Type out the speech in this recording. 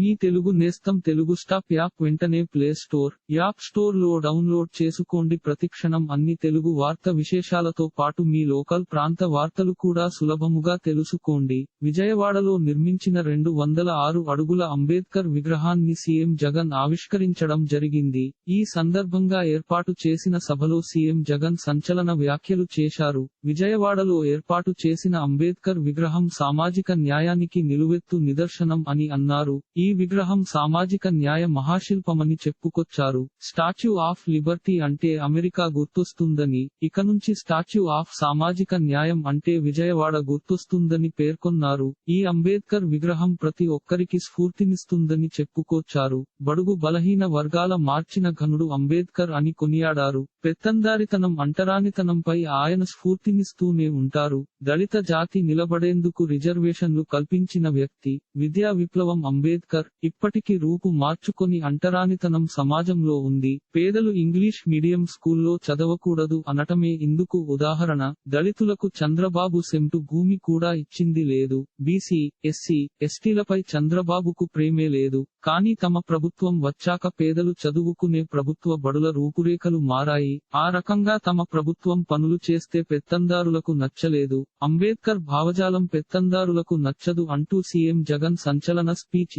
మీ తెలుగు నేస్తం Telugu stop app వెంటనే play store app స్టోర్లో డౌన్లోడ్ చేసుకోండి. ప్రతిక్షణం అన్ని తెలుగు వార్త విశేషాలతో పాటు మీ లోకల్ ప్రాంత వార్తలు కూడా సులభముగా తెలుసుకోండి. విజయవాడలో నిర్మించిన రెండు వందల ఆరు అడుగుల అంబేద్కర్ విగ్రహాన్ని సీఎం జగన్ ఆవిష్కరించడం జరిగింది. ఈ సందర్భంగా ఏర్పాటు చేసిన సభలో సీఎం జగన్ సంచలన వ్యాఖ్యలు చేశారు. విజయవాడలో ఏర్పాటు చేసిన అంబేద్కర్ విగ్రహం సామాజిక న్యాయానికి నిలువెత్తు నిదర్శనం అని అన్నారు. ఈ విగ్రహం సామాజిక న్యాయ మహాశిల్పమని చెప్పుకొచ్చారు. స్టాచ్యూ ఆఫ్ లిబర్టీ అంటే అమెరికా గుర్తొస్తుందని ఇక నుంచి స్టాచ్యూ ఆఫ్ సామాజిక న్యాయం అంటే విజయవాడ గుర్తొస్తుందని పేర్కొన్నారు. ఈ అంబేద్కర్ విగ్రహం ప్రతి ఒక్కరికి స్ఫూర్తినిస్తుందని చెప్పుకొచ్చారు. బడుగు బలహీన వర్గాల మార్చిన ఘనుడు అంబేద్కర్ అని కొనియాడారు. పెత్తందారితనం అంటరానితనంపై ఆయన స్ఫూర్తినిస్తూనే ఉంటారు. దళిత జాతి నిలబడేందుకు రిజర్వేషన్లు కల్పించిన వ్యక్తి విద్యా విప్లవం అంబేద్కర్ ఇప్పటికి రూపు మార్చుకొని అంటరానితనం సమాజంలో ఉంది. పేదలు ఇంగ్లీష్ మీడియం స్కూల్లో చదవకూడదు అనటమే ఇందుకు ఉదాహరణ. దళితులకు చంద్రబాబు సెంటు భూమి కూడా ఇచ్చింది లేదు. బీసీ ఎస్సీ ఎస్టీలపై చంద్రబాబుకు ప్రేమే లేదు. కానీ తమ ప్రభుత్వం వచ్చాక పేదలు చదువుకునే ప్రభుత్వ బడుల రూపురేఖలు మారాయి. ఆ రకంగా తమ ప్రభుత్వం పనులు చేస్తే పెత్తందారులకు నచ్చలేదు. అంబేద్కర్ భావజాలం పెత్తందారులకు నచ్చదు అంటూ సీఎం జగన్ సంచలన స్పీచ్